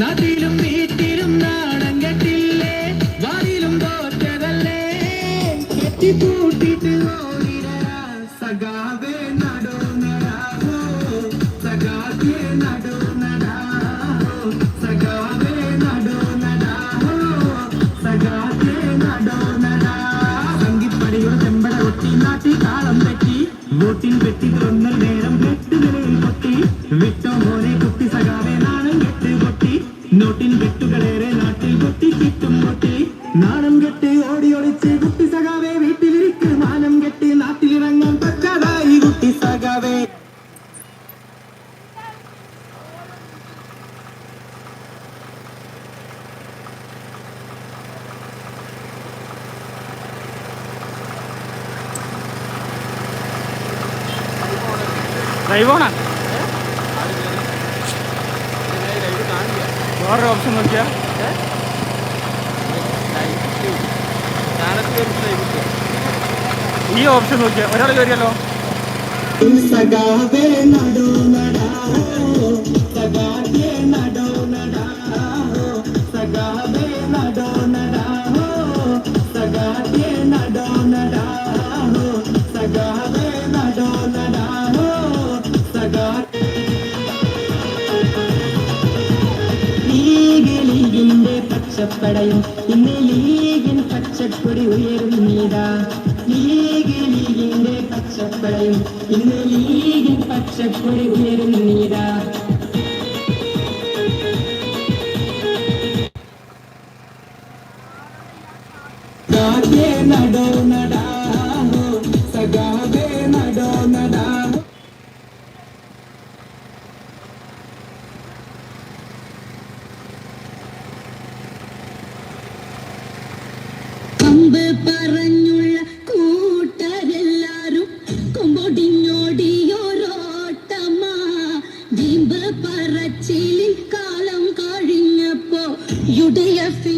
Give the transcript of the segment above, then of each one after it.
നാട്ടിലും വീട്ടിലും നാണം കെട്ടില്ലേ? വാരിലും തോറ്റതല്ലേ? കെട്ടിപ്പൂട്ടിട്ട് ഓടിടരാ സഖാവേ നടോ നടാവോ സഖാവേ നടോ നടാവോ സഖാവേ നടോ നടാവോ സഖാവേ നടോ നടാ സംഗിപ്പടിയുടെ ചെമ്പട കൊട്ടി നാട്ടി താളം തെറ്റി. വോട്ടിൻ വെട്ടികളൊന്നൽ നേരം വെട്ടുകളിൽ പൊട്ടി. വിട്ടോ മോനെ കുട്ടി സഖാവേ നാണം കെട്ട് നോട്ടിൻ വെട്ടുകളേറെ നാട്ടിൽ പൊട്ടി കിട്ടും പൊട്ടി. നാണം കെട്ടി ഓടി ഒളിച്ച് കുട്ടി സഖാവേ വീട്ടിലിരിക്ക്. മാനം കെട്ടി നാട്ടിലിറങ്ങാൻ പറ്റാതായി കുട്ടി സഖാവേ. ലൈവാണ് വേറെ ഓപ്ഷൻ നോക്കിയാ? ഈ ഓപ്ഷൻ നോക്കിയാ. ഒരാൾ കയറിയല്ലോ സഖാവേ നടോ നടോ. ലീഗിന്റെ പച്ചപ്പടയും ഇന്ന് ലീഗിൻ പച്ചക്കൊടി ഉയരും നീതാ. ലീഗ് ലീഗിന്റെ പച്ചപ്പടയും ഇന്ന് ലീഗിൻ പച്ചക്കൊടി ഉയരും നീതാ. സഖാവേ നടോ പറഞ്ഞുള്ള കൂട്ടരെല്ലാരും കൊമ്പൊടിഞ്ഞോടിയോരോട്ടമാ. പറച്ചിലി കാലം കഴിഞ്ഞപ്പോ യുഡയഫിൻ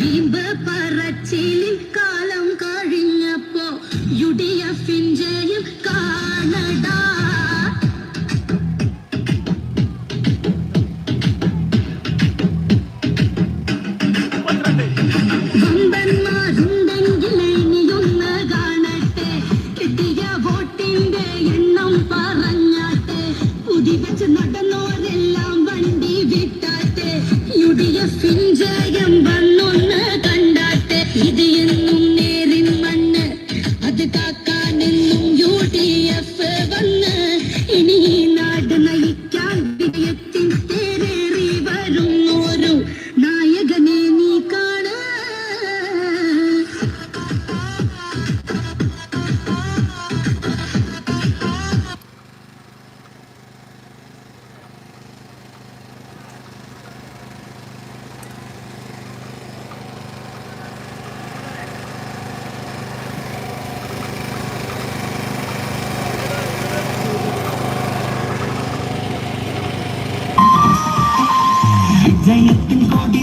വീമ്പ് പറച്ചിലിൽ കാലം കഴിഞ്ഞപ്പോ യു ഡി എഫിൻ കാണടാ ഈ ജയത്തിൻ കൊടി